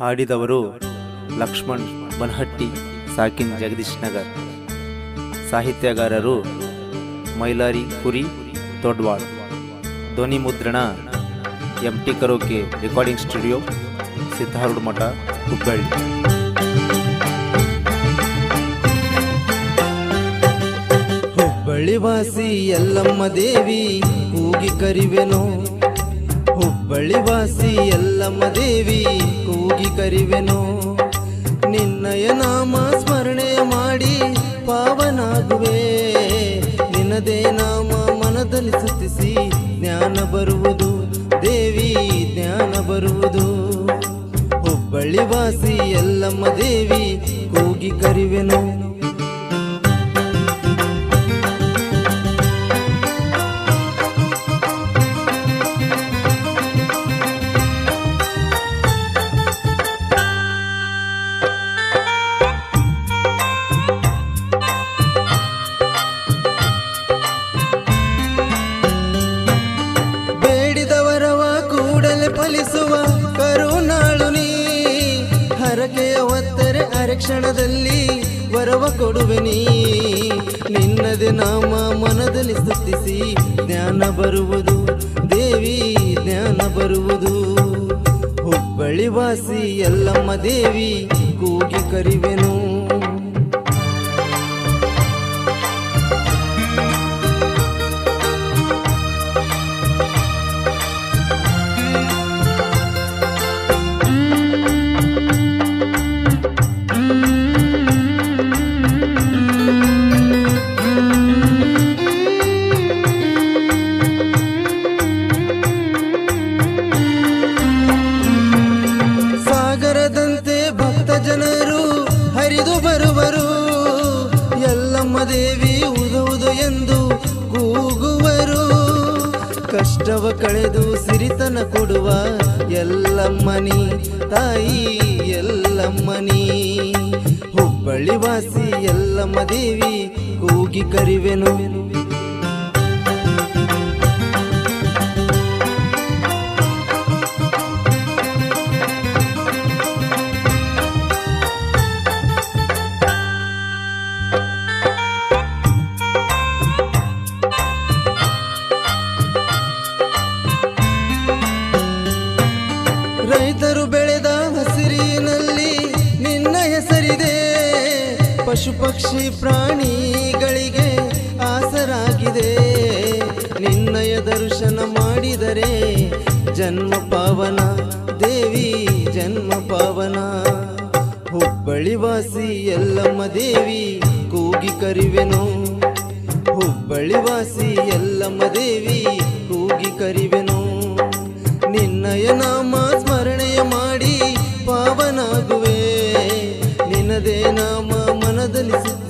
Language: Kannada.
ಹಾಡಿದವರು ಲಕ್ಷ್ಮಣ್ ಬನಹಟ್ಟಿ, ಸಾಕಿನ್ ಜಗದೀಶ್ ನಗರ್. ಸಾಹಿತ್ಯಗಾರರು ಮೈಲಾರಿ ಪುರಿ, ದೊಡ್ವಾಳ್. ಧ್ವನಿ ಮುದ್ರಣ M T karaoke recording studio, Siddharudha Math, Hubballi. Hubballi ವಾಸಿ ಎಲ್ಲಮ್ಮ ದೇವಿ, ಕೂಗಿ ಕರಿವೆನೋ. ಹುಬ್ಬಳ್ಳಿ ವಾಸಿ ಎಲ್ಲಮ್ಮ ದೇವಿ ಕೂಗಿ ಕರಿವೆನು. ನಿನ್ನಯ ನಾಮ ಸ್ಮರಣೆ ಮಾಡಿ ಪಾವನಾಗುವೆ. ನಿನ್ನದೇ ನಾಮ ಮನದಲ್ಲಿ ಸುತ್ತಿಸಿ ಜ್ಞಾನ ಬರುವುದು. ದೇವಿ, ಜ್ಞಾನ ಬರುವುದು. ಹುಬ್ಬಳ್ಳಿ ವಾಸಿ ಎಲ್ಲಮ್ಮ ದೇವಿ ಹೋಗಿ ಕರಿವೆನೋ. ಹರಕೆಯ ಒತ್ತರೆ ಅರಕ್ಷಣದಲ್ಲಿ ವರವ ಕೊಡುವೆ ನೀ. ನಿನ್ನದೇ ನಾಮ ಮನದಲ್ಲಿ ಸ್ತುತಿಸಿ ಜ್ಞಾನ ಬರುವುದು, ದೇವಿ ಜ್ಞಾನ ಬರುವುದು. ಹುಬ್ಬಳ್ಳಿ ವಾಸಿ ಎಲ್ಲಮ್ಮ ದೇವಿ ಕೂಗಿ ಕರಿವೆನು. ಕಷ್ಟವ ಕಳೆದು ಸಿರಿತನ ಕೊಡುವ ಎಲ್ಲಮ್ಮನಿ ತಾಯಿ ಎಲ್ಲಮ್ಮನಿ. ಹುಬ್ಬಳ್ಳಿ ವಾಸಿ ಎಲ್ಲಮ್ಮ ದೇವಿ ಕೂಗಿ ಕರಿವೆನು. ರೈತರು ಬೆಳೆದ ಹಸಿರಿನಲ್ಲಿ ನಿನ್ನ ಹೆಸರಿದೆ. ಪಶು ಪಕ್ಷಿ ಪ್ರಾಣಿಗಳಿಗೆ ಆಸರಾಗಿದೆ. ನಿನ್ನಯ ದರ್ಶನ ಮಾಡಿದರೆ ಜನ್ಮ ಪಾವನ, ದೇವಿ ಜನ್ಮ ಪಾವನ. ಹುಬ್ಬಳ್ಳಿ ವಾಸಿ ಎಲ್ಲಮ್ಮ ದೇವಿ, ಕೂಗಿ ಕರಿವೆನು. ಹುಬ್ಬಳ್ಳಿ ವಾಸಿ ಎಲ್ಲಮ್ಮ ದೇವಿ, ಕೂಗಿ ಕರಿವೆನು. ನಿನ್ನಯ ನಾಮ ನಾಮ ಮನದಲ್ಲಿ